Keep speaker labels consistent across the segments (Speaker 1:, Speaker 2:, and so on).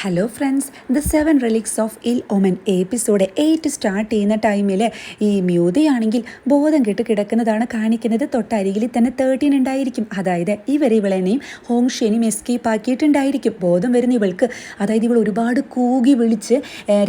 Speaker 1: Hello friends the seven relics of ill omen episode eight start ചെയ്യുന്ന ടൈമിൽ ഈ മ്യൂതയാണെങ്കിൽ ബോധം കെട്ട് കിടക്കുന്നതാണ് കാണിക്കുന്നത്. തൊട്ടരികിൽ തന്നെ തേർട്ടീൻ ഉണ്ടായിരിക്കും. അതായത് ഇവർ ഇവളെന്നെയും ഹോങ്ഷേനെയും എസ്കേപ്പ് ആക്കിയിട്ടുണ്ടായിരിക്കും. ബോധം വരുന്ന ഇവൾക്ക് അതായത് ഇവൾ ഒരുപാട് കൂകി വിളിച്ച്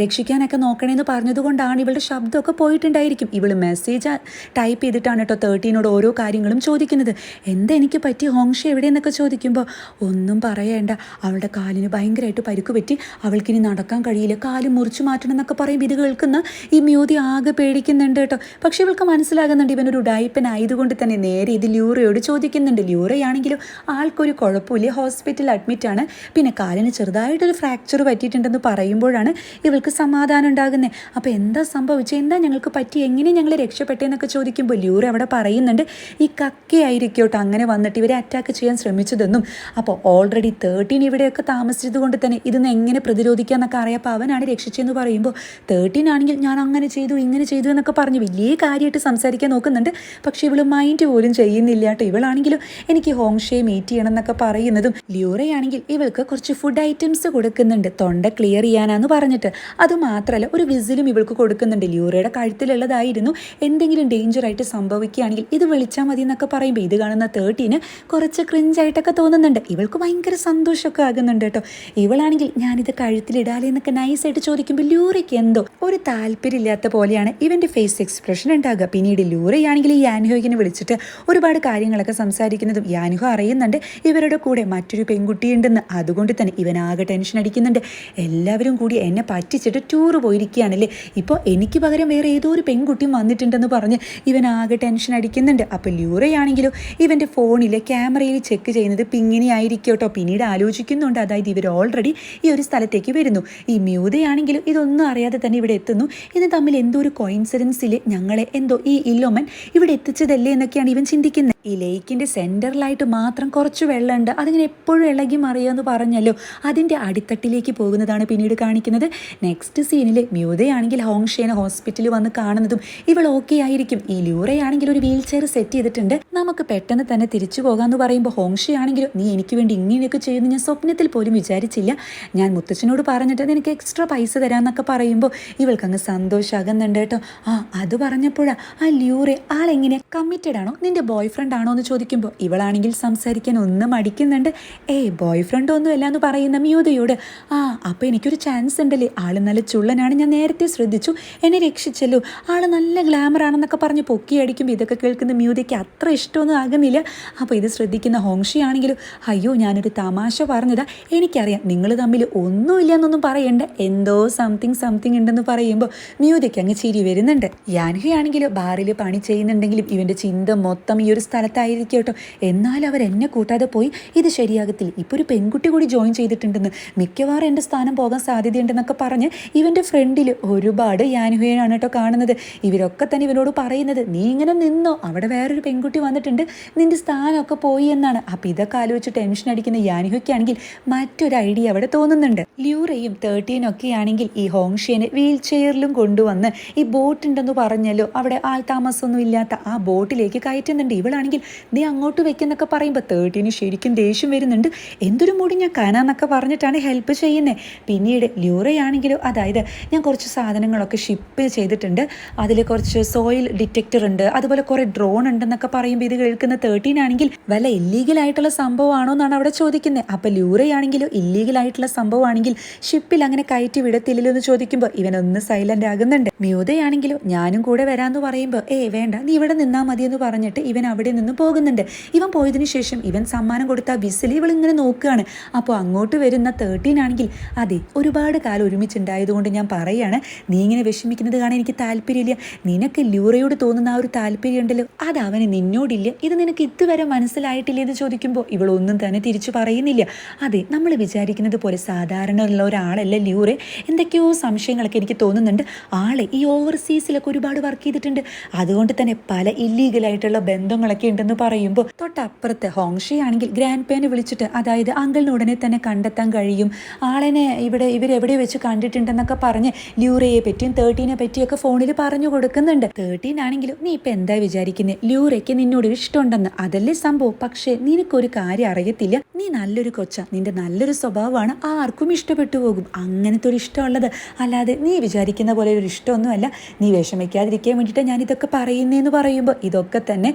Speaker 1: രക്ഷിക്കാനൊക്കെ നോക്കണമെന്ന് പറഞ്ഞതുകൊണ്ടാണ് ഇവളുടെ ശബ്ദമൊക്കെ പോയിട്ടുണ്ടായിരിക്കും. ഇവൾ മെസ്സേജ് ടൈപ്പ് ചെയ്തിട്ടാണ് കേട്ടോ തേർട്ടീനോട് ഓരോ കാര്യങ്ങളും ചോദിക്കുന്നത്. എന്താ എനിക്ക് പറ്റി ഹോങ്ഷ എവിടെയെന്നൊക്കെ ചോദിക്കുമ്പോൾ ഒന്നും പറയേണ്ട. അവളുടെ കാലിന് ഭയങ്കരമായിട്ട് പരുക്ക് പറ്റി അവൾക്കിനി നടക്കാൻ കഴിയില്ല. കാൽ മുറിച്ചു മാറ്റണം എന്നൊക്കെ പറയും. ഇത് കേൾക്കുന്ന ഈ മ്യൂതി ആകെ പേടിക്കുന്നുണ്ട് കേട്ടോ. പക്ഷെ ഇവൾക്ക് മനസ്സിലാകുന്നുണ്ട് ഇവനൊരു ഡയപ്പനായതുകൊണ്ട് തന്നെ നേരെ ഇത് ല്യൂറയോട് ചോദിക്കുന്നുണ്ട്. ല്യൂറയാണെങ്കിലും ആൾക്കൊരു കുഴപ്പമില്ല. ഹോസ്പിറ്റലിൽ അഡ്മിറ്റാണ് പിന്നെ കാലിന് ചെറുതായിട്ടൊരു ഫ്രാക്ചർ പറ്റിയിട്ടുണ്ടെന്ന് പറയുമ്പോഴാണ് ഇവൾക്ക് സമാധാനം ഉണ്ടാകുന്നത്. അപ്പോൾ എന്താ സംഭവിച്ചത്? എന്താ ഞങ്ങൾക്ക് പറ്റി? എങ്ങനെ ഞങ്ങൾ രക്ഷപ്പെട്ടെന്നൊക്കെ ചോദിക്കുമ്പോൾ ല്യൂറ അവിടെ പറയുന്നുണ്ട് ഈ കക്കയായിരിക്കും കേട്ടോ അങ്ങനെ വന്നിട്ട് ഇവരെ അറ്റാക്ക് ചെയ്യാൻ ശ്രമിച്ചതെന്നും. അപ്പോൾ ഓൾറെഡി തേർട്ടീൻ ഇവിടെയൊക്കെ താമസിച്ചത് കൊണ്ട് തന്നെ എങ്ങനെ പ്രതിരോധിക്കാന്നൊക്കെ അറിയാപ്പോൾ അവനാണ് രക്ഷിച്ചതെന്ന് പറയുമ്പോൾ തേർട്ടീൻ ആണെങ്കിൽ ഞാൻ അങ്ങനെ ചെയ്തു ഇങ്ങനെ ചെയ്തു എന്നൊക്കെ പറഞ്ഞു വലിയ കാര്യമായിട്ട് സംസാരിക്കാൻ നോക്കുന്നുണ്ട്. പക്ഷേ ഇവൾ മൈൻഡ് പോലും ചെയ്യുന്നില്ല കേട്ടോ. ഇവളാണെങ്കിലും എനിക്ക് ഹോം ഷേ മീറ്റ് ചെയ്യണം എന്നൊക്കെ പറയുന്നതും ലിയോറയാണെങ്കിൽ ഇവൾക്ക് കുറച്ച് ഫുഡ് ഐറ്റംസ് കൊടുക്കുന്നുണ്ട്. തൊണ്ട ക്ലിയർ ചെയ്യാനാന്ന് പറഞ്ഞിട്ട്. അതുമാത്രമല്ല ഒരു വിസിലും ഇവൾക്ക് കൊടുക്കുന്നുണ്ട്. ലിയോറയുടെ കഴുത്തിലുള്ളതായിരുന്നു. എന്തെങ്കിലും ഡേഞ്ചർ ആയിട്ട് സംഭവിക്കുകയാണെങ്കിൽ ഇത് വിളിച്ചാൽ മതി എന്നൊക്കെ പറയുമ്പോൾ ഇത് കാണുന്ന തേർട്ടീന് കുറച്ച് ക്രിഞ്ചായിട്ടൊക്കെ തോന്നുന്നുണ്ട്. ഇവൾക്ക് ഭയങ്കര സന്തോഷമൊക്കെ ആകുന്നുണ്ട് കേട്ടോ. ഇവളാണെങ്കിൽ ഞാനിത് കഴുത്തിലിടാലേ എന്നൊക്കെ നൈസായിട്ട് ചോദിക്കുമ്പോൾ ലൂറയ്ക്ക് എന്തോ ഒരു താല്പര്യമില്ലാത്ത പോലെയാണ് ഇവന്റെ ഫേസ് എക്സ്പ്രഷൻ ഉണ്ടാകുക. പിന്നീട് ലൂറയാണെങ്കിൽ ഈ ആനുഹോയ്ക്കിനെ വിളിച്ചിട്ട് ഒരുപാട് കാര്യങ്ങളൊക്കെ സംസാരിക്കുന്നതും യാൻഹോ അറിയുന്നുണ്ട്. ഇവരുടെ കൂടെ മറ്റൊരു പെൺകുട്ടിയുണ്ടെന്ന് അതുകൊണ്ട് തന്നെ ഇവനാകെ ടെൻഷൻ അടിക്കുന്നുണ്ട്. എല്ലാവരും കൂടി എന്നെ പറ്റിച്ചിട്ട് ടൂർ പോയിരിക്കുകയാണല്ലേ? ഇപ്പോൾ എനിക്ക് പകരം വേറെ ഏതോ ഒരു പെൺകുട്ടിയും വന്നിട്ടുണ്ടെന്ന് പറഞ്ഞ് ഇവൻ ആകെ ടെൻഷൻ അടിക്കുന്നുണ്ട്. അപ്പോൾ ലൂറയാണെങ്കിലും ഇവന്റെ ഫോണിലെ ക്യാമറയിൽ ചെക്ക് ചെയ്യുന്നത് പിങ്ങിനെ ആയിരിക്കും കേട്ടോ. പിന്നീട് ആലോചിക്കുന്നുണ്ട്. അതായത് ഇവർ ഓൾറെഡി ഈ ഒരു സ്ഥലത്തേക്ക് വരുന്നു. ഈ മ്യൂതയാണെങ്കിലും ഇതൊന്നും അറിയാതെ തന്നെ ഇവിടെ എത്തുന്നു. ഇത് തമ്മിൽ എന്തോ ഒരു കോയിൻസിഡൻസിൽ ഞങ്ങളെ എന്തോ ഈ ഇല്ലൊമൻ ഇവിടെ എത്തിച്ചതല്ലേ എന്നൊക്കെയാണ് ഇവൻ ചിന്തിക്കുന്നത്. ഈ ലേക്കിന്റെ സെന്ററിലായിട്ട് മാത്രം കുറച്ച് വെള്ളമുണ്ട്. അതിങ്ങനെ എപ്പോഴും ഇളകി മറിയാമെന്ന് പറഞ്ഞല്ലോ. അതിന്റെ അടിത്തട്ടിലേക്ക് പോകുന്നതാണ് പിന്നീട് കാണിക്കുന്നത്. നെക്സ്റ്റ് സീനിൽ മ്യൂതയാണെങ്കിൽ ഹോങ്ഷേനെ ഹോസ്പിറ്റലിൽ വന്ന് കാണുന്നതും ഇവൾ ഓക്കെ ആയിരിക്കും. ഈ ലൂറയാണെങ്കിൽ ഒരു വീൽ ചെയർ സെറ്റ് ചെയ്തിട്ടുണ്ട്. നമുക്ക് പെട്ടെന്ന് തന്നെ തിരിച്ചു പോകാമെന്ന് പറയുമ്പോൾ ഹോങ്ഷയാണെങ്കിലും നീ എനിക്ക് വേണ്ടി ഇങ്ങനെയൊക്കെ ചെയ്യുന്നു ഞാൻ സ്വപ്നത്തിൽ പോലും വിചാരിച്ചില്ല. ഞാൻ മുത്തച്ഛനോട് പറഞ്ഞിട്ട് നിനക്ക് എക്സ്ട്രാ പൈസ തരാമെന്നൊക്കെ പറയുമ്പോൾ ഇവൾക്കങ്ങ് സന്തോഷമാകുന്നുണ്ട് കേട്ടോ. ആ അത് പറഞ്ഞപ്പോഴാ ആ ലൂറെ ആളെങ്ങനെ കമ്മിറ്റഡ് ആണോ? നിന്റെ ബോയ് ഫ്രണ്ട് ആണോ എന്ന് ചോദിക്കുമ്പോൾ ഇവളാണെങ്കിൽ സംസാരിക്കാൻ ഒന്നും മടിക്കുന്നുണ്ട്. ഏയ് ബോയ് ഫ്രണ്ട് ഒന്നും അല്ല എന്ന് പറയുന്ന മ്യൂതയോട് ആ അപ്പോൾ എനിക്കൊരു ചാൻസ് ഉണ്ടല്ലേ? ആൾ നല്ല ചുള്ളനാണ്. ഞാൻ നേരത്തെ ശ്രദ്ധിച്ചു. എന്നെ രക്ഷിച്ചല്ലോ. ആൾ നല്ല ഗ്ലാമർ ആണെന്നൊക്കെ പറഞ്ഞ് പൊക്കി അടിക്കുമ്പോൾ ഇതൊക്കെ കേൾക്കുന്ന മ്യൂതയ്ക്ക് അത്ര ഇഷ്ടമൊന്നും ആകുന്നില്ല. അപ്പോൾ ഇത് ശ്രദ്ധിക്കുന്ന ഹോങ്ഷി ആണെങ്കിലും അയ്യോ ഞാനൊരു തമാശ പറഞ്ഞതാ. എനിക്കറിയാം നിങ്ങൾ തമ്മിൽ ഒന്നുമില്ല എന്നൊന്നും പറയണ്ട. എന്തോ സംതിങ് സംതിങ് ഉണ്ടെന്ന് പറയുമ്പോൾ മ്യൂതയ്ക്ക് അങ്ങ് ചിരി വരുന്നുണ്ട്. യാൻഹി ആണെങ്കിലും ബാറിൽ പണി ചെയ്യുന്നുണ്ടെങ്കിലും ഇവന്റെ ചിന്ത മൊത്തം ഈ ഒരു സ്ഥലത്തായിരിക്കും കേട്ടോ. എന്നാലും അവർ എന്നെ കൂട്ടാതെ പോയി. ഇത് ശരിയാകത്തില്ല. ഇപ്പോൾ ഒരു പെൺകുട്ടി കൂടി ജോയിൻ ചെയ്തിട്ടുണ്ടെന്ന് മിക്കവാറും എന്റെ സ്ഥാനം പോകാൻ സാധ്യതയുണ്ടെന്നൊക്കെ പറഞ്ഞ് ഇവന്റെ ഫ്രണ്ടിൽ ഒരുപാട് യാനുഹയാണ് കേട്ടോ കാണുന്നത്. ഇവരൊക്കെ തന്നെ ഇവനോട് പറയുന്നത് നീ ഇങ്ങനെ നിന്നോ? അവിടെ വേറൊരു പെൺകുട്ടി വന്നിട്ടുണ്ട്. നിന്റെ സ്ഥാനമൊക്കെ പോയി എന്നാണ്. അപ്പോൾ ഇതൊക്കെ ആലോചിച്ച് ടെൻഷൻ അടിക്കുന്ന യാനുഹയ്ക്കാണെങ്കിൽ മറ്റൊരു ഐഡിയ അവിടെ തോന്നുന്നുണ്ട്. ല്യൂറയും തേർട്ടീനും ഒക്കെ ആണെങ്കിൽ ഈ ഹോങ്ഷേനെ വീൽ ചെയറിലും കൊണ്ടുവന്ന് ഈ ബോട്ടുണ്ടെന്ന് പറഞ്ഞല്ലോ. അവിടെ ആൾ താമസമൊന്നും ഇല്ലാത്ത ആ ബോട്ടിലേക്ക് കയറ്റുന്നുണ്ട്. ഇവളാണെങ്കിൽ നീ അങ്ങോട്ട് വെക്കുന്നൊക്കെ പറയുമ്പോൾ തേർട്ടീന് ശരിക്കും ദേഷ്യം വരുന്നുണ്ട്. എന്തൊരു മൂടി ഞാൻ കാനാന്നൊക്കെ പറഞ്ഞിട്ടാണ് ഹെൽപ്പ് ചെയ്യുന്നത് പിന്നീട് ല്യൂറയാണെങ്കിലും അതായത് ഞാൻ കുറച്ച് സാധനങ്ങളൊക്കെ ഷിപ്പ് ചെയ്തിട്ടുണ്ട്. അതിൽ കുറച്ച് സോയിൽ ഡിറ്റക്ടർ ഉണ്ട്. അതുപോലെ കുറേ ഡ്രോൺ ഉണ്ടെന്നൊക്കെ പറയുമ്പോൾ ഇത് കേൾക്കുന്ന തേർട്ടീൻ ആണെങ്കിൽ വല്ല ഇല്ലീഗൽ ആയിട്ടുള്ള സംഭവമാണോ എന്നാണ് അവിടെ ചോദിക്കുന്നത് അപ്പോൾ ല്യൂറയാണെങ്കിലും ഇല്ലീഗൽ ആയിട്ടുള്ള സംഭവമാണെങ്കിൽ ഷിപ്പിൽ അങ്ങനെ കയറ്റി വിടത്തില്ലല്ലോ എന്ന് ചോദിക്കുമ്പോൾ ഇവനൊന്ന് സൈലന്റ് ആകുന്നുണ്ട്. മ്യൂതയാണെങ്കിലും ഞാനും കൂടെ വരാമെന്ന് പറയുമ്പോൾ ഏ വേണ്ട നീ ഇവിടെ നിന്നാൽ മതിയെന്ന് പറഞ്ഞിട്ട് ഇവൻ അവിടെ നിന്ന് പോകുന്നുണ്ട്. ഇവൻ പോയതിനു ശേഷം ഇവൻ സമ്മാനം കൊടുത്ത വിസിൽ ഇവൾ ഇങ്ങനെ നോക്കുകയാണ്. അപ്പോൾ അങ്ങോട്ട് വരുന്ന തേർട്ടീൻ ആണെങ്കിൽ അതെ ഒരുപാട് കാലം ഒരുമിച്ചുണ്ടായതുകൊണ്ട് ഞാൻ പറയുകയാണ് നീ ഇങ്ങനെ വിഷമിക്കുന്നത് കാണാൻ എനിക്ക് താല്പര്യമില്ല. നിനക്ക് ലൂറയോട് തോന്നുന്ന ആ ഒരു താല്പര്യം ഉണ്ടല്ലോ. അത് അവന് നിന്നോടില്ല. ഇത് നിനക്ക് ഇതുവരെ മനസ്സിലായിട്ടില്ല എന്ന് ചോദിക്കുമ്പോൾ ഇവളൊന്നും തന്നെ തിരിച്ചു പറയുന്നില്ല. അതെ നമ്മൾ വിചാരിക്കുന്നത് പോലെ സാധാരണ ഉള്ള ഒരാളല്ല ലൂറെ? എന്തൊക്കെയോ സംശയങ്ങളൊക്കെ എനിക്ക് തോന്നുന്നുണ്ട്. ആളെ ഈ ഓവർസീസിലൊക്കെ ഒരുപാട് വർക്ക് ചെയ്തിട്ടുണ്ട്. അതുകൊണ്ട് തന്നെ പല ഇല്ലീഗലായിട്ടുള്ള ബന്ധങ്ങളൊക്കെ ഉണ്ടെന്ന് പറയുമ്പോൾ തൊട്ടപ്പുറത്ത് ഹോങ്ഷി ആണെങ്കിൽ ഗ്രാൻഡ് പേനെ വിളിച്ചിട്ട് അതായത് അങ്കിളിന് ഉടനെ തന്നെ കണ്ടെത്താൻ കഴിയും. ആളിനെ ഇവിടെ ഇവരെവിടെ വെച്ച് കണ്ടിട്ടുണ്ടെന്നൊക്കെ പറഞ്ഞ് ല്യൂറയെ പറ്റിയും തേർട്ടീനെ പറ്റിയൊക്കെ ഫോണിൽ പറഞ്ഞു കൊടുക്കുന്നുണ്ട്. തേർട്ടീൻ ആണെങ്കിലും നീ ഇപ്പം എന്താ വിചാരിക്കുന്നത് ല്യൂറയ്ക്ക് നിന്നോട് ഇഷ്ടമുണ്ടെന്ന് അതല്ലേ സംഭവം? പക്ഷേ നിനക്കൊരു കാര്യം അറിയത്തില്ല. നീ നല്ലൊരു കൊച്ച. നിന്റെ നല്ലൊരു സ്വഭാവമാണ് ആർക്കും ഇഷ്ടപ്പെട്ടു പോകും. അങ്ങനത്തെ ഒരു ഇഷ്ടമുള്ളത് അല്ലാതെ നീ വിചാരിക്കുന്ന പോലെ ഒരു ഇഷ്ടമൊന്നുമല്ല. നീ വിഷമിക്കാതിരിക്കാൻ വേണ്ടിയിട്ട് ഞാൻ ഇതൊക്കെ പറയുന്നതെന്ന് പറയുമ്പോൾ ഇതൊക്കെ തന്നെ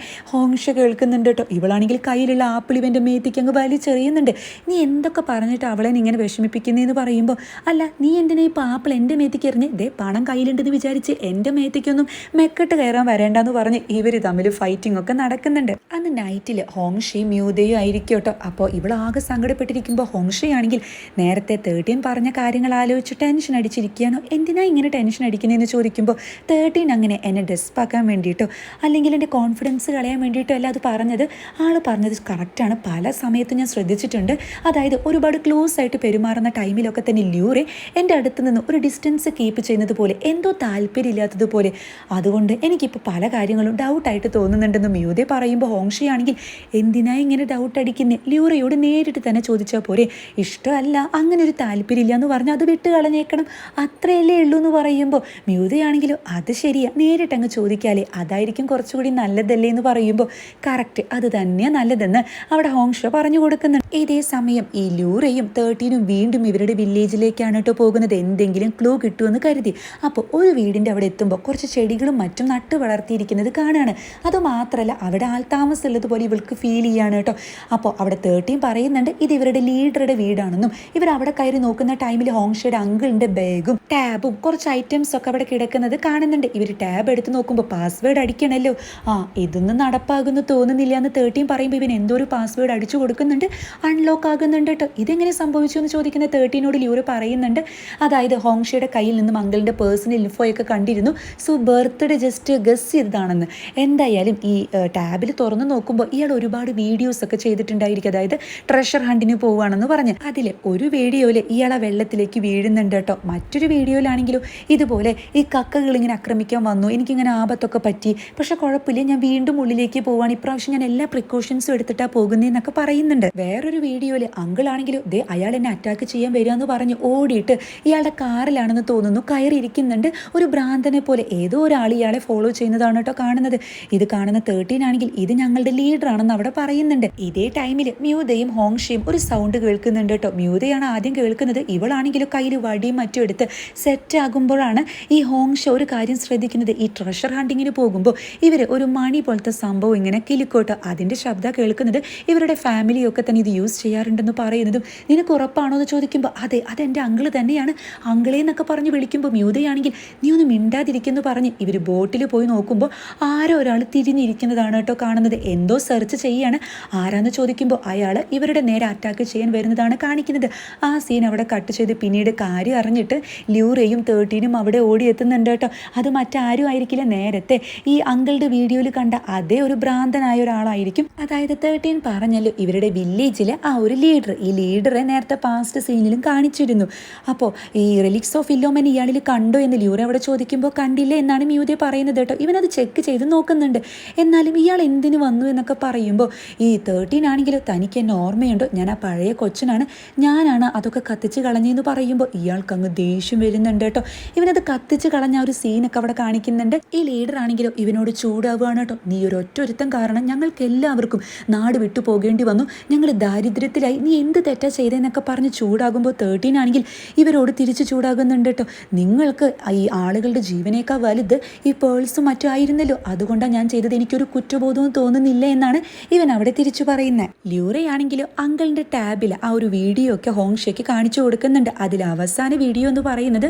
Speaker 1: ഹോങ്ഷ കേൾക്കുന്നുണ്ട് കേട്ടോ. ഇവളാണെങ്കിൽ കയ്യിലുള്ള ആപ്പിൾ ഇവന്റെ മേത്തേക്ക് അങ്ങ് വലിച്ചെറിയുന്നുണ്ട്. നീ എന്തൊക്കെ പറഞ്ഞിട്ട് അവളെ ഇങ്ങനെ വിഷമിപ്പിക്കുന്നതെന്ന് പറയുമ്പോൾ അല്ല നീ എന്തിനാ ഇപ്പോൾ ആപ്പിൾ എന്റെ മേത്തേക്ക് എറിഞ്ഞ്? ദേ പണം കയ്യിലുണ്ടെന്ന് വിചാരിച്ച് എന്റെ മേത്തേക്കൊന്നും മെക്കെട്ട് കയറാൻ വരേണ്ടെന്ന് പറഞ്ഞ് ഇവർ തമ്മിൽ ഫൈറ്റിംഗ് ഒക്കെ നടക്കുന്നുണ്ട്. അന്ന് നൈറ്റിൽ ഹോങ്ഷി മ്യൂതയും ആയിരിക്കും കേട്ടോ. അപ്പോൾ ഇവളാകെ സങ്കടപ്പെട്ടിരിക്കുമ്പോൾ ഹോങ്ഷി ആണെങ്കിൽ നേരത്തെ തേർട്ടീൻ പറഞ്ഞ കാര്യങ്ങൾ ആലോചിച്ച് ടെൻഷൻ അടിച്ചിരിക്കുകയാണോ? എന്തിനാ ഇങ്ങനെ ടെൻഷൻ അടിക്കുന്നതെന്ന് ചോദിക്കുമ്പോൾ തേർട്ടീൻ അങ്ങനെ എന്നെ ഡെസ്പാക്കാൻ വേണ്ടിയിട്ടോ അല്ലെങ്കിൽ എന്റെ കോൺഫിഡൻസ് കളയാൻ വേണ്ടിയിട്ടോ അല്ല അത് പറഞ്ഞത്. ആൾ പറഞ്ഞത് കറക്റ്റാണ് പല സമയത്തും ഞാൻ ശ്രദ്ധിച്ചിട്ടുണ്ട്. അതായത് ഒരുപാട് ക്ലോസ് ആയിട്ട് പെരുമാറുന്ന ടൈമിലൊക്കെ തന്നെ ല്യൂറെ എന്റെ അടുത്ത് നിന്ന് ഒരു ഡിസ്റ്റൻസ് കീപ്പ് ചെയ്യുന്നത് പോലെ എന്തോ താല്പര്യമില്ലാത്തതുപോലെ. അതുകൊണ്ട് എനിക്കിപ്പോൾ പല കാര്യങ്ങളും ഡൗട്ടായിട്ട് തോന്നുന്നുണ്ടെന്ന് മ്യൂതെ പറയുമ്പോൾ ഹോങ്ഷി എന്തിനാ ഇങ്ങനെ ഡൗട്ട് അടിക്കുന്നത് ല്യൂറയോട് നേരിട്ട് തന്നെ ചോദിച്ചാൽ പോരെ. ഇഷ്ടമല്ല അങ്ങനെ ഒരു താല്പര്യമില്ല എന്ന് പറഞ്ഞാൽ അത് വിട്ട് കളഞ്ഞേക്കണം അത്രയല്ലേ ഉള്ളൂ എന്ന് പറയുമ്പോൾ മ്യൂതയാണെങ്കിലും അത് ശരിയാ. നേരിട്ടങ്ങ് ചോദിക്കാലേ. അതായിരിക്കും കുറച്ചുകൂടി നല്ലതല്ലേ എന്ന് പറയുമ്പോൾ കറക്റ്റ് അത് തന്നെയാണ് നല്ലതെന്ന് അവിടെ ഹോങ്ഷോ പറഞ്ഞു കൊടുക്കുന്നുണ്ട്. ഇതേ സമയം ഈ ലൂറയും തേർട്ടീനും വീണ്ടും ഇവരുടെ വില്ലേജിലേക്കാണ് കേട്ടോ പോകുന്നത്. എന്തെങ്കിലും ക്ലൂ കിട്ടുമെന്ന് കരുതി. അപ്പോൾ ഒരു വീടിന്റെ അവിടെ എത്തുമ്പോൾ കുറച്ച് ചെടികളും മറ്റും നട്ടു വളർത്തിയിരിക്കുന്നത് കാണുകയാണ് അതുമാത്രമല്ല അവിടെ ആൾ താമസമുള്ളതുപോലെ ഇവൾക്ക് ഫീൽ ചെയ്യാണ് കേട്ടോ. അപ്പോൾ അവിടെ തേർട്ടീൻ പറയുന്നുണ്ട് ഇത് ഇവരുടെ ലീഡറുടെ വീടാണെന്നും ഇവർ അവിടെ കയറി നോക്കുന്ന ടൈമിൽ ഹോങ്ഷയുടെ അങ്കിളിന്റെ ബാഗും ടാബും കുറച്ച് ഐറ്റംസ് ഒക്കെ അവിടെ കിടക്കുന്നത് കാണുന്നുണ്ട്. ഇവർ ടാബ് എടുത്ത് നോക്കുമ്പോൾ പാസ്വേഡ് അടിക്കണമല്ലോ. ആ ഇതൊന്നും നടപ്പാകുന്നു തോന്നുന്നില്ല എന്ന് തേർട്ടീൻ പറയുമ്പോൾ ഇവൻ എന്തോ ഒരു പാസ്വേഡ് അടിച്ചു കൊടുക്കുന്നുണ്ട്. അൺലോക്ക് ആകുന്നുണ്ട് കേട്ടോ ഇതെങ്ങനെ സംഭവിച്ചു എന്ന് ചോദിക്കുന്ന തേർട്ടീനോട് ലിയൂറ് പറയുന്നുണ്ട്. അതായത് ഹോങ്ഷയുടെ കയ്യിൽ നിന്നും അങ്കിളിന്റെ പേഴ്സണൽ ഇൻഫോയൊക്കെ കണ്ടിരുന്നു. സോ ബർത്ത്ഡേ ജസ്റ്റ് ഗസ് ചെയ്തതാണെന്ന്. എന്തായാലും ഈ ടാബിൽ തുറന്നു നോക്കുമ്പോൾ ഇയാൾ ഒരുപാട് വീഡിയോസ് ഒക്കെ ചെയ്തിട്ടുണ്ടായിരിക്കും. അതായത് ട്രഷർ ഹണ്ടിന് പോവുകയാണെന്ന് പറഞ്ഞ്. അതിൽ ഒരു വീഡിയോയിൽ ഇയാൾ ആ വെള്ളത്തിലേക്ക് വീഴുന്നുണ്ട് കേട്ടോ മറ്റൊരു വീഡിയോയിലാണെങ്കിലും ഇതുപോലെ ഈ കക്കകൾ ഇങ്ങനെ ആക്രമിക്കാൻ വന്നു. എനിക്കിങ്ങനെ ആപത്തൊക്കെ പറ്റി. പക്ഷെ കുഴപ്പമില്ല ഞാൻ വീണ്ടും ഉള്ളിലേക്ക് പോവാണ്. ഇപ്രാവശ്യം ഞാൻ എല്ലാ പ്രിക്കോഷൻസും എടുത്തിട്ടാ പോകുന്നതെന്നൊക്കെ പറയുന്നുണ്ട്. വേറൊരു വീഡിയോയിൽ അങ്കിളാണെങ്കിലും ദേ അയാൾ എന്നെ അറ്റാക്ക് ചെയ്യാൻ വരികയെന്ന് പറഞ്ഞ് ഓടിയിട്ട് ഇയാളുടെ കാറിലാണെന്ന് തോന്നുന്നു കയറിയിരിക്കുന്നുണ്ട്. ഒരു ഭ്രാന്തനെ പോലെ ഏതോ ഒരാൾ ഇയാളെ ഫോളോ ചെയ്യുന്നതാണ് കേട്ടോ കാണുന്നത്. ഇത് കാണുന്ന തേർട്ടീൻ ആണെങ്കിൽ ഇത് ഞങ്ങളുടെ ലീഡർ ആണെന്ന് അവിടെ പറയുന്നുണ്ട്. ഇതേ ടൈമിൽ മ്യൂതയും ഹോങ്ഷയും ഒരു സൗണ്ട് കേൾക്കുന്നുണ്ട് കേട്ടോ. മ്യൂതയാണ് ആദ്യം കേൾക്കുന്നത്. ഇവളാണെങ്കിലും കയ്യിൽ വടിയും മറ്റും എടുത്ത് സെറ്റ് ആകുമ്പോഴാണ് ഈ ഹോങ്ഷ ഒരു കാര്യം ശ്രദ്ധിക്കുന്നത്. ഈ ട്രഷർ ഹണ്ടിങ്ങിന് പോകുമ്പോൾ ഇവർ ഒരു മണി പോലത്തെ സംഭവം ഇങ്ങനെ കിലിക്കോട്ട്? അതിന്റെ ശബ്ദം കേൾക്കുന്നത് ഇവരുടെ ഫാമിലിയൊക്കെ തന്നെ ഇത് യൂസ് ചെയ്യാറുണ്ടെന്ന് പറയുന്നതും നിനക്ക് ഉറപ്പാണോ എന്ന് ചോദിക്കുമ്പോൾ അതെ അതെന്റെ അങ്കിൾ തന്നെയാണ്. അങ്കിളെ എന്നൊക്കെ പറഞ്ഞ് വിളിക്കുമ്പോൾ മ്യൂതയാണെങ്കിൽ നീ ഒന്ന് മിണ്ടാതിരിക്കുന്നു പറഞ്ഞ് ഇവർ ബോട്ടിൽ പോയി നോക്കുമ്പോൾ ആരോ ഒരാൾ തിരിഞ്ഞിരിക്കുന്നതാണ് കേട്ടോ കാണുന്നത്. എന്തോ സെർച്ച് ചെയ്യാണ്. ആരാന്ന് ചോദിക്കുമ്പോൾ അയാൾ ഇവരുടെ നേരെ അറ്റാക്ക് ചെയ്യാൻ വരുന്നതാണ് കാണിക്കുന്നത്. ആ സീൻ അവിടെ കട്ട് ചെയ്ത് പിന്നീട് കാര്യം അറിഞ്ഞിട്ട് ലൂറയും തേർട്ടീനും അവിടെ ഓടിയെത്തുന്നുണ്ട് കേട്ടോ. അത് മറ്റാരും ആയിരിക്കില്ല നേരത്തെ ഈ അങ്കിളുടെ വീഡിയോയിൽ കണ്ട അതേ ഒരു ഭ്രാന്തനായ ഒരാളായിരിക്കും. അതായത് തേർട്ടീൻ പറഞ്ഞല്ലോ ഇവരുടെ വില്ലേജിലെ ആ ഒരു ലീഡർ ഈ ലീഡറെ നേരത്തെ പാസ്റ്റ് സീനിലും കാണിച്ചിരുന്നു. അപ്പോൾ ഈ റിലിക്സ് ഓഫ് ഇല്ലോമൻ ഇയാളിൽ കണ്ടോ എന്ന് ല്യൂറ അവിടെ ചോദിക്കുമ്പോൾ കണ്ടില്ല എന്നാണ് മ്യൂതെ പറയുന്നത് കേട്ടോ. ഇവനത് ചെക്ക് ചെയ്ത് നോക്കുന്നുണ്ട്. എന്നാലും ഇയാൾ എന്തിനു വന്നു എന്നൊക്കെ പറയുമ്പോൾ ഈ തേർട്ടീൻ ആണെങ്കിലോ തനിക്ക് എന്നെ ഓർമ്മയുണ്ടോ? ഞാൻ ആ പഴയ കൊച്ചനാണ്. ഞാനാണ് അതൊക്കെ കത്തിച്ച് കളഞ്ഞെന്ന് പറയുമ്പോൾ ഇയാൾക്ക് അങ്ങ് ദേഷ്യം വരുന്നുണ്ട് കേട്ടോ. ഇവനത് കത്തിച്ച് കളഞ്ഞ ഒരു സീനൊക്കെ അവിടെ കാണിക്കുന്നുണ്ട്. ഈ ലീഡർ ആണെങ്കിലും ഇവനോട് ചൂടാവുകയാണ് കേട്ടോ. നീ ഒരു ഒറ്റൊരുത്തം കാരണം ഞങ്ങൾക്ക് എല്ലാവർക്കും നാട് വിട്ടു പോകേണ്ടി വന്നു. ഞങ്ങൾ ദാരിദ്ര്യത്തിലായി. നീ എന്ത് തെറ്റാ ചെയ്തതെന്നൊക്കെ പറഞ്ഞ് ചൂടാകുമ്പോൾ തേർട്ടീൻ ആണെങ്കിൽ ഇവരോട് തിരിച്ച് ചൂടാകുന്നുണ്ട് കേട്ടോ നിങ്ങൾക്ക് ഈ ആളുകളുടെ ജീവനേക്കാൾ വലുത് ഈ പേഴ്സും മറ്റും ആയിരുന്നല്ലോ അതുകൊണ്ടാണ് ഞാൻ ചെയ്തത്. എനിക്കൊരു കുറ്റബോധവും തോന്നുന്നില്ല എന്നാണ് ഇവൻ അവിടെ തിരിച്ചു പറയുന്നത് ല്യൂറയാണെങ്കിലും അങ്കിളിന്റെ ടാബിൽ ആ ഒരു വീഡിയോ ഒക്കെ ഹോങ്ഷയ്ക്ക് കാണിച്ചു കൊടുക്കുന്നുണ്ട്. അതിൽ അവസാന വീഡിയോ എന്ന് പറയുന്നത്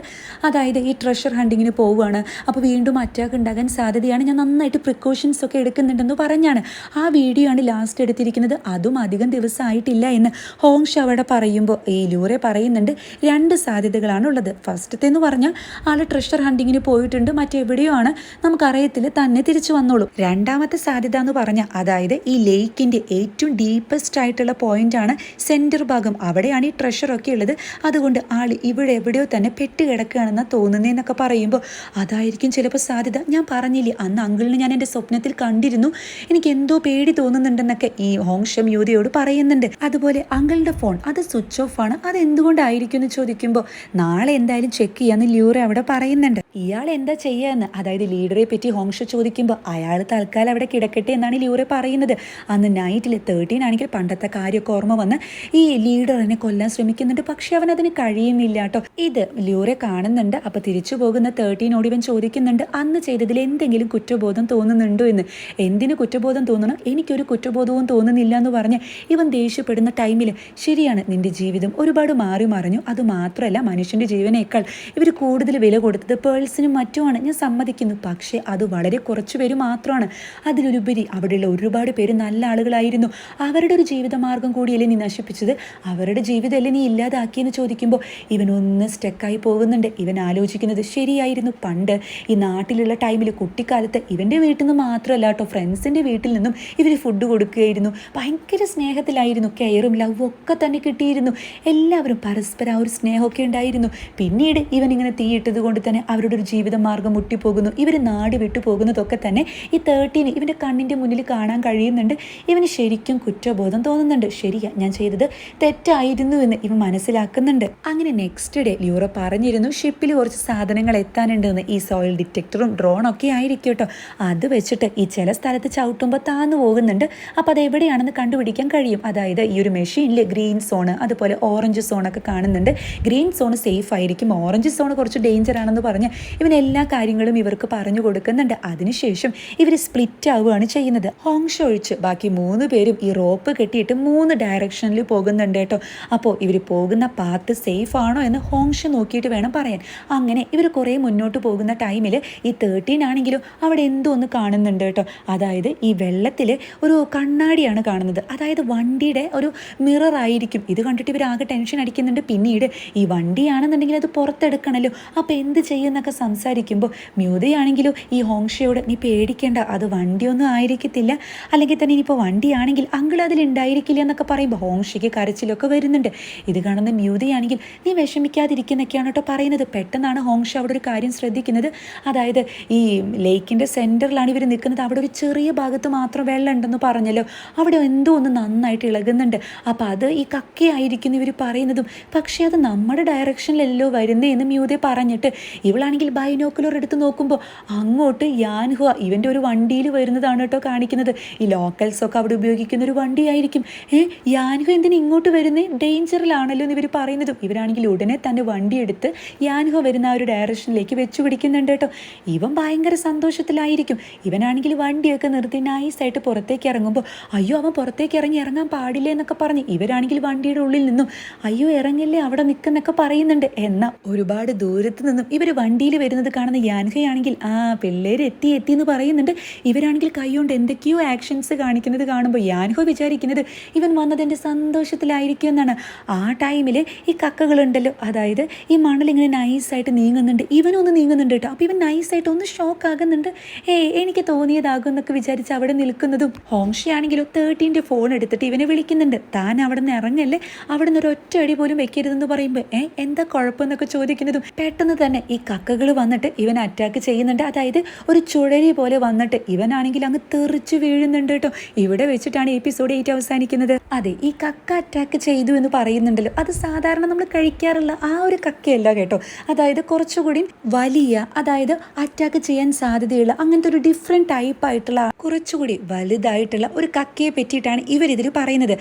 Speaker 1: അതായത് ഈ ട്രഷർ ഹണ്ടിങ്ങിന് പോവുകയാണ്. അപ്പോൾ വീണ്ടും അറ്റാക്ക് ഉണ്ടാകാൻ സാധ്യതയാണ്. ഞാൻ നന്നായിട്ട് പ്രിക്കോഷൻസ് ഒക്കെ എടുക്കുന്നുണ്ടെന്ന് പറഞ്ഞാണ്. ആ വീഡിയോ ആണ് ലാസ്റ്റ് എടുത്തിരിക്കുന്നത്. അതും അധികം ദിവസമായിട്ടില്ല എന്ന് ഹോങ് അവിടെ പറയുമ്പോൾ ഈ ലൂറെ പറയുന്നുണ്ട്. രണ്ട് സാധ്യതകളാണ് ഉള്ളത് ഫസ്റ്റത്തെ എന്ന് പറഞ്ഞാൽ ആൾ ട്രഷർ ഹണ്ടിങ്ങിന് പോയിട്ടുണ്ട്. മറ്റെവിടെയോ ആണ്. നമുക്കറിയത്തില്ല. തന്നെ തിരിച്ചു വന്നോളൂ. രണ്ടാമത്തെ സാധ്യത എന്ന് പറഞ്ഞാൽ അതായത് ഈ ലേക്കിന്റെ ഏറ്റവും ഡീപ്പസ്റ്റ് ആയിട്ടുള്ള പോയിന്റ് ആണ് സെന്റർ ഭാഗം. അവിടെയാണ് ഈ ട്രഷർ ഒക്കെ ഉള്ളത്. അതുകൊണ്ട് ആൾ ഇവിടെ എവിടെയോ തന്നെ പെട്ട് കിടക്കുകയാണെന്നാണ് തോന്നുന്നതെന്നൊക്കെ പറയുമ്പോൾ അതായിരിക്കും ചിലപ്പോൾ സാധ്യത. ഞാൻ പറഞ്ഞില്ലേ അന്ന് അങ്കിളിനെ ഞാൻ എന്റെ സ്വപ്നത്തിൽ കണ്ടിരുന്നു. എനിക്ക് എന്തോ പേടി തോന്നുന്നുണ്ടെന്നൊക്കെ ഈ ഹോങ്ഷം യുവതിയോട് പറയുന്നുണ്ട്. അതുപോലെ അങ്കിളിന്റെ ഫോൺ അത് സ്വിച്ച് ഓഫ് ആണ്. അത് എന്തുകൊണ്ടായിരിക്കും എന്ന് ചോദിക്കുമ്പോൾ നാളെ എന്തായാലും ചെക്ക് ചെയ്യാന്ന് ല്യൂറ അവിടെ പറയുന്നുണ്ട്. ഇയാൾ എന്താ ചെയ്യാന്ന്? അതായത് ലീഡറെ പറ്റി ഹോംഷോ ചോദിക്കുമ്പോൾ അയാൾ തൽക്കാലം അവിടെ കിടക്കട്ടെ എന്നാണ് ലൂറെ പറയുന്നത്. അന്ന് നൈറ്റിൽ തേർട്ടീൻ ആണെങ്കിൽ പണ്ടത്തെ കാര്യമൊക്കെ ഓർമ്മ വന്ന് ഈ ലീഡറിനെ കൊല്ലാൻ ശ്രമിക്കുന്നുണ്ട്. പക്ഷെ അവൻ അതിന് കഴിയുന്നില്ല കേട്ടോ. ഇത് ലൂറെ കാണുന്നുണ്ട്. അപ്പൊ തിരിച്ചു പോകുന്ന തേർട്ടീനോട് ഇവൻ ചോദിക്കുന്നുണ്ട്. അന്ന് ചെയ്തതിൽ എന്തെങ്കിലും കുറ്റബോധം തോന്നുന്നുണ്ടോ എന്ന്. എന്തിന് കുറ്റബോധം തോന്നണം? എനിക്കൊരു കുറ്റബോധവും തോന്നുന്നില്ല എന്ന് പറഞ്ഞ് ഇവൻ ദേഷ്യപ്പെടുന്ന ടൈമിൽ ശരിയാണ് നിന്റെ ജീവിതം ഒരുപാട് മാറി മറിഞ്ഞു. അത് മാത്രമല്ല മനുഷ്യന്റെ ജീവനേക്കാൾ ഇവർ കൂടുതൽ വില കൊടുത്തത്. പേഴ്സിനും മറ്റുമാണ്. ഞാൻ സമ്മതിക്കുന്നു. പക്ഷേ അത് വളരെ കുറച്ച് പേര് മാത്രമാണ്. അതിലൊരുപരി അവിടെയുള്ള ഒരുപാട് പേര് നല്ല ആളുകളായിരുന്നു. അവരുടെ ഒരു ജീവിതമാർഗം കൂടിയല്ലേ നീ നശിപ്പിച്ചത്? അവരുടെ ജീവിതമല്ലേ നീ ഇല്ലാതാക്കിയെന്ന് ചോദിക്കുമ്പോൾ ഇവൻ ഒന്ന് സ്റ്റക്കായി പോകുന്നുണ്ട്. ഇവൻ ആലോചിക്കുന്നത് ശരിയായിരുന്നു. പണ്ട് ഈ നാട്ടിലുള്ള ടൈമിൽ കുട്ടിക്കാലത്ത് ഇവന്റെ വീട്ടിൽ നിന്ന് മാത്രമല്ല കേട്ടോ ഫ്രണ്ട്സിന്റെ വീട്ടിൽ നിന്നും ഇവർ ഫുഡ് കൊടുക്കുകയായിരുന്നു. ഭയങ്കര സ്നേഹത്തിലായിരുന്നു. കെയറും ലവും ഒക്കെ തന്നെ കിട്ടിയിരുന്നു. എല്ലാവരും പരസ്പരം ആ ഒരു സ്നേഹമൊക്കെ ഉണ്ടായിരുന്നു. പിന്നീട് ഇവൻ ഇങ്ങനെ തീയിട്ടത് കൊണ്ട് തന്നെ അവരുടെ ഒരു ജീവിതമാർഗം മുട്ടിപ്പോകുന്നു. ഇവർ നാട് വിട്ടു പോകുന്നതൊക്കെ തന്നെ ഈ തേർട്ടീന് ഇവന്റെ കണ്ണിന്റെ മുന്നിൽ കാണാൻ കഴിയുന്നുണ്ട്. ഇവന് ശരിക്കും കുറ്റബോധം തോന്നുന്നുണ്ട്. ശരിയാ ഞാൻ ചെയ്തത് തെറ്റായിരുന്നു എന്ന് ഇവ മനസ്സിലാക്കുന്നുണ്ട്. അങ്ങനെ നെക്സ്റ്റ് ഡേ ലൂറ പറഞ്ഞിരുന്നു ഷിപ്പിൽ കുറച്ച് സാധനങ്ങൾ എത്താനുണ്ടെന്ന്. ഈ സോയിൽ ഡിറ്റക്ടറും ഡ്രോണൊക്കെ ആയിരിക്കും കേട്ടോ അത് വെച്ചിട്ട് ഈ ചില സ്ഥലത്ത് ചവിട്ടുമ്പോൾ താന്നു പോകുന്നുണ്ട്. അപ്പോൾ അത് എവിടെയാണെന്ന് കണ്ടുപിടിക്കാൻ കഴിയും. അതായത് ഈ ഒരു മെഷീനിൽ ഗ്രീൻ സോണ് അതുപോലെ ഓറഞ്ച് സോണൊക്കെ കാണുന്നുണ്ട്. ഗ്രീൻ സോൺ സേഫ് ആയിരിക്കും. ഓറഞ്ച് സോൺ കുറച്ച് ഡേഞ്ചർ ആണെന്ന് പറഞ്ഞ് ഇവൻ എല്ലാ കാര്യങ്ങളും ഇവർക്ക് പറഞ്ഞു കൊടുക്കുന്നുണ്ട്. അതിനുശേഷം ഇവർ സ്പ്ലിറ്റ് ആവുകയാണ് ചെയ്യുന്നത്. ഹോങ്ഷ ഒഴിച്ച് ബാക്കി മൂന്ന് പേരും ഈ റോപ്പ് കെട്ടിയിട്ട് മൂന്ന് ഡയറക്ഷനിൽ പോകുന്നുണ്ട് കേട്ടോ. അപ്പോൾ ഇവർ പോകുന്ന പാത്ത് സേഫ് ആണോ എന്ന് ഹോങ്ഷ നോക്കിയിട്ട് വേണം പറയാൻ. അങ്ങനെ ഇവർ കുറേ മുന്നോട്ട് പോകുന്ന ടൈമിൽ ഈ തേർട്ടീൻ ആണെങ്കിലും അവിടെ എന്തോ ഒന്ന് കാണുന്നുണ്ട് കേട്ടോ. അതായത് ഈ വെള്ളത്തിൽ ഒരു കണ്ണാടിയാണ് കാണുന്നത്. അതായത് വണ്ടിയുടെ ഒരു മിറർ ആയിരിക്കും. ഇത് കണ്ടിട്ട് ഇവർ ആകെ ടെൻഷൻ അടിക്കുന്നുണ്ട്. പിന്നീട് ഈ വണ്ടിയാണെന്നുണ്ടെങ്കിൽ അത് പുറത്തെടുക്കണമല്ലോ അപ്പോൾ എന്ത് ചെയ്യുന്നൊക്കെ സംസാരിക്കുമ്പോൾ മ്യൂതയാണെങ്കിലും ഈ ഹോങ്ഷയോട് നീ പേടിക്കേണ്ട അത് വണ്ടിയൊന്നും ആയിരിക്കത്തില്ല. അല്ലെങ്കിൽ തന്നെ ഇനിയിപ്പോൾ വണ്ടിയാണെങ്കിൽ അങ്കിൾ അതിലുണ്ടായിരിക്കില്ല എന്നൊക്കെ പറയുമ്പോൾ ഹോങ്ഷയ്ക്ക് കരച്ചിലൊക്കെ വരുന്നുണ്ട്. ഇത് കാണുന്ന മ്യൂതയാണെങ്കിൽ നീ വിഷമിക്കാതിരിക്കുന്നൊക്കെയാണ് കേട്ടോ പറയുന്നത്. പെട്ടെന്നാണ് ഹോങ്ഷ അവിടെ ഒരു കാര്യം ശ്രദ്ധിക്കുന്നത്. അതായത് ഈ ലേക്കിന്റെ സെന്ററിലാണ് ഇവർ നിൽക്കുന്നത്. അവിടെ ഒരു ചെറിയ ഭാഗത്ത് മാത്രം വെള്ളം ഉണ്ടെന്ന് പറഞ്ഞല്ലോ. അവിടെ എന്തോ ഒന്ന് നന്നായിട്ട് ഇളകുന്നുണ്ട്. അപ്പോൾ അത് ഈ കക്കയായിരിക്കും ഇവർ പറയുന്നതും. പക്ഷേ അത് നമ്മുടെ ഡയറക്ഷനിലല്ലോ വരുന്നേ എന്ന് മ്യൂതെ പറഞ്ഞിട്ട് ഇവളാണെങ്കിൽ ബൈനോക്കുലർ എടുത്ത് നോക്കുമ്പോൾ അങ്ങോട്ട് യാൻഹുവ ഇവന്റെ ഒരു വണ്ടിയിൽ വരുന്നതാണ് കേട്ടോ കാണിക്കുന്നത്. ഈ ലോക്കൽസൊക്കെ അവിടെ ഉപയോഗിക്കുന്ന ഒരു വണ്ടിയായിരിക്കും. ഏ യാൻഹു എന്തിനു ഇങ്ങോട്ട് വരുന്നേ? ഡേഞ്ചറിലാണല്ലോ എന്ന് ഇവർ പറയുന്നതും. ഇവരാണെങ്കിൽ ഉടനെ തന്നെ വണ്ടി എടുത്ത് യാൻഹു വരുന്ന ആ ഒരു ഡയറക്ഷനിലേക്ക് വെച്ചു പിടിക്കുന്നുണ്ട് കേട്ടോ. ഇവൻ ഭയങ്കര സന്തോഷത്തിലായിരിക്കും. ഇവനാണെങ്കിൽ വണ്ടിയൊക്കെ നിർത്തി നൈസായിട്ട് പുറത്തേക്ക് ഇറങ്ങുമ്പോൾ അയ്യോ അവൻ പുറത്തേക്ക് ഇറങ്ങി ഇറങ്ങാൻ പാടില്ല എന്നൊക്കെ പറഞ്ഞ് ഇവരാണെങ്കിൽ വണ്ടിയുടെ ഉള്ളിൽ നിന്നും അയ്യോ ഇറങ്ങില്ലേ അവിടെ നിൽക്കുന്നൊക്കെ പറയുന്നുണ്ട്. എന്നാൽ ഒരുപാട് ദൂരത്ത് നിന്നും ഇവർ വണ്ടിയിൽ വരുന്നത് കാണുന്ന യാൻഹയാണെങ്കിൽ ആ പിള്ളേർ എത്തി എത്തി എന്ന് പറയുന്നുണ്ട്. ഇവരാണെങ്കിൽ കൈകൊണ്ട് എന്തൊക്കെയോ ആക്ഷൻസ് കാണിക്കുന്നത് കാണുമ്പോൾ യാൻഹോ വിചാരിക്കുന്നത് ഇവൻ വന്നതിന്റെ സന്തോഷത്തിലായിരിക്കും എന്നാണ്. ആ ടൈമിൽ ഈ കക്കകളുണ്ടല്ലോ. അതായത് ഈ മണലിങ്ങനെ നൈസായിട്ട് നീങ്ങുന്നുണ്ട്. ഇവനൊന്ന് നീങ്ങുന്നുണ്ട് കേട്ടോ. അപ്പോൾ ഇവൻ നൈസായിട്ട് ഒന്ന് ഷോക്ക് ആകുന്നുണ്ട്. ഏ എനിക്ക് തോന്നിയതാകും എന്നൊക്കെ വിചാരിച്ച് അവിടെ നിൽക്കുന്നതും. ഹോങ്ഷിയാണെങ്കിലോ തേർട്ടീന്റെ ഫോൺ എടുത്തിട്ട് ഇവനെ വിളിക്കുന്നുണ്ട്. താൻ അവിടെ നിന്ന് ഇറങ്ങല്ലേ? അവിടെ നിന്ന് ഒരു ഒറ്റ അടി പോലും വെക്കരുതെന്ന് പറയുമ്പോൾ ഏ എന്താ കുഴപ്പമെന്നൊക്കെ ചോദിക്കുന്നതും പെട്ടെന്ന് തന്നെ ഈ കക്കകൾ വന്നിട്ട് ഇവൻ അറ്റാക്ക് ചെയ്യുന്നുണ്ട്. അതായത് ഒരു ചുഴലി പോലെ വന്നിട്ട് ഇവനാണെങ്കിൽ അങ്ങ് തെറിച്ച് വീഴുന്നുണ്ട് കേട്ടോ. ഇവിടെ വെച്ചിട്ടാണ് എപ്പിസോഡ് എയ്റ്റ് അവസാനിക്കുന്നത്. അതെ ഈ കക്ക അറ്റാക്ക് ചെയ്തു എന്ന് പറയുന്നുണ്ടല്ലോ. അത് സാധാരണ നമ്മൾ കഴിക്കാറുള്ള ആ ഒരു കക്കയല്ല കേട്ടോ. അതായത് കുറച്ചുകൂടി വലിയ അതായത് അറ്റാക്ക് ചെയ്യാൻ സാധ്യതയുള്ള അങ്ങനത്തെ ഒരു ഡിഫറെന്റ് ടൈപ്പ് ആയിട്ടുള്ള കുറച്ചുകൂടി വലുതായിട്ടുള്ള ഒരു കക്കയെ പറ്റിയിട്ടാണ് ഇവരിതിൽ പറയുന്നത്.